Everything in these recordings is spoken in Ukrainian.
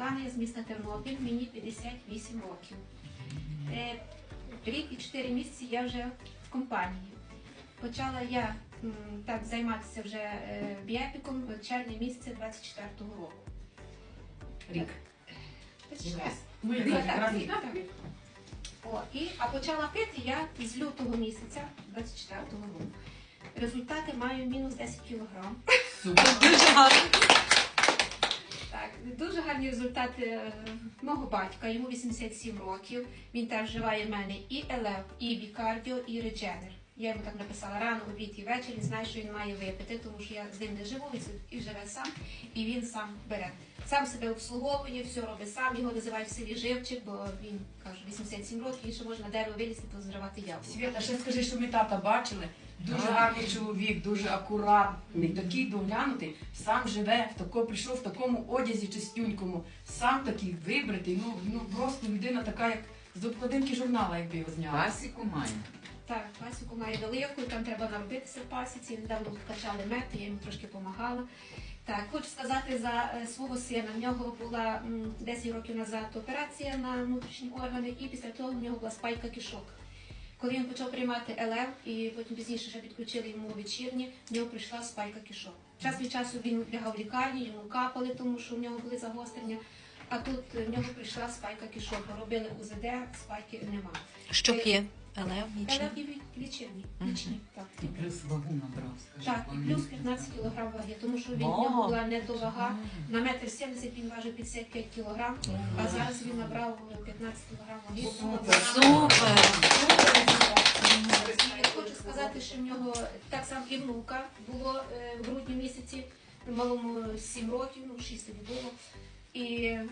Світлана, я з міста Тернопіль, мені 58 років. Е, Рік і 4 місяці я вже в компанії. Почала я так займатися вже е, біепіком в червні місяця 24-го року. Рік. О, і, а почала пити я з лютого місяця 24-го року. Результати маю мінус 10 кілограм. Супер. Дуже гарні результати е, мого батька. Йому 87 років. Він теж вживає в мене і елев, і бікардіо, і редженер. Я йому так написала рано, обід і вечір. Він знає, що він має випити, тому що я з ним не живу, він і живе сам, і він сам бере. Сам себе обслуговує, все робить сам. Його називають в селі живчик, бо він каже 87 років, і ще можна на дерево вилізти, позривати яблуко. Свята, ще скажи, що ми тата бачили. Дуже гарний чоловік, дуже акуратний, такий доглянутий, сам живе, в тако, прийшов в такому одязі чистюнькому, сам такий вибритий, ну, ну просто людина така, як з обкладинки журнала, якби його зняли. Пасіку має. Так, пасіку має велику, там треба наробитися в пасіці. Недавно вкачали мед, я йому трошки допомагала. Так, хочу сказати за е, свого сина. В нього була м, 10 років назад операція на внутрішні органи, і після того в нього була спайка кишок. Коли він почав приймати ЛФ, і потім пізніше ще підключили йому вечірні, в нього прийшла спайка кишок. Час від часу він лягав в лікарні, йому капали, тому що в нього були загострення. А тут в нього прийшла спайка кишок. Робили УЗД, спайки нема. Що п'є? Елев нічний. ЛФ і ві- вічірні. Так. І плюс вагу набрав, скажи. Так, і плюс 15 кг ваги, тому що він в Вау. нього була недовага. На метр 70 він важив 55 кг, а зараз він набрав 15 кг ваги. Супер! Що в нього так само і внука було е, в грудні місяці, малому 7 років, ну 6 тоді було. І е,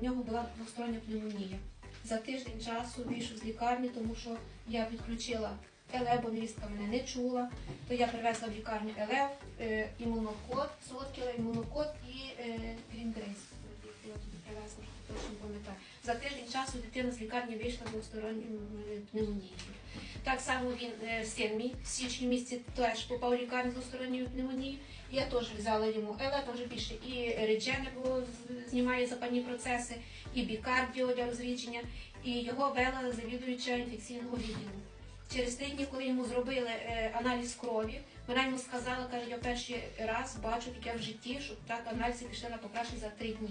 в нього була двостороння пневмонія. За тиждень часу вийшов з лікарні, тому що я відключила ЕЛЕ, бо невістка мене не чула. То я привезла в лікарню ЕЛЕВ, імунокод, солодкий імунокод і е, Грінгрейс. Я тобі привезла, що точно пам'ятаю. За тиждень часу дитина з лікарні вийшла двосторонньою е, пневмонією. Так само він е, син мій в січні місяці теж попав в лікарню з двосторонньою пневмонією. Я теж взяла йому ЕЛЕ, вже більше і реджене, знімає запальні процеси, і бікардіо для розрідження, і його вела завідуюча інфекційного відділу. Через три дні, коли йому зробили е, аналіз крові, вона йому сказала, каже, я перший раз бачу таке в житті, щоб так аналізи пішли на покращення за три дні.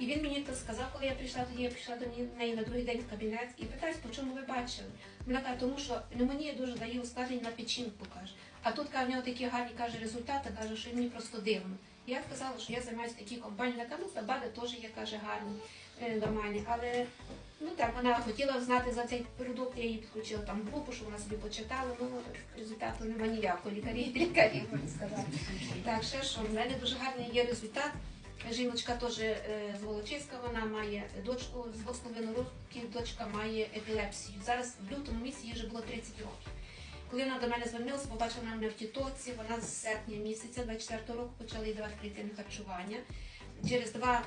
І він мені то сказав, коли я прийшла, тоді я прийшла до неї на другий день в кабінет і питаюсь, по чому ви бачили? Вона каже, тому що пневмонія дуже дає ускладнення на печінку, каже. А тут каже, в нього такі гарні каже, результати, каже, що мені просто дивно. Я сказала, що я займаюся в такій компанії, ну, бади теж є, каже, гарні, е, нормальні. Але ну так, вона хотіла знати за цей продукт, я її підключила там групу, щоб вона собі почитала, ну результату нема ніякого. Лікарі, лікарі, можна сказати. Так, ще що, в мене дуже гарний є результат. Жіночка теж е, з Волочиська, вона має дочку з двох з половиною років, дочка має епілепсію. Зараз в лютому місяці їй вже було 30 років. Коли вона до мене звернулася, побачила мене в тітоці, вона з серпня місяця 24 року почала їй давати клітинне харчування. Через два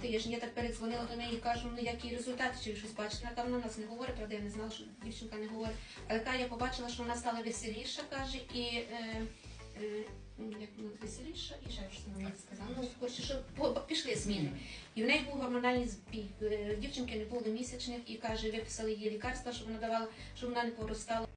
тижні я так передзвонила до неї і кажу, ну які результати, чи щось бачите. Вона каже, нас не говорить, правда, я не знала, що дівчинка не говорить. Але я побачила, що вона стала веселіша, каже, і е, е, як вона веселіша, і ще щось вона сказала. Ну, коротше, що по- пішли зміни. І в неї був гормональний збій. Е, Дівчинки не було місячних і каже, виписали їй лікарства, щоб вона давала, щоб вона не поростала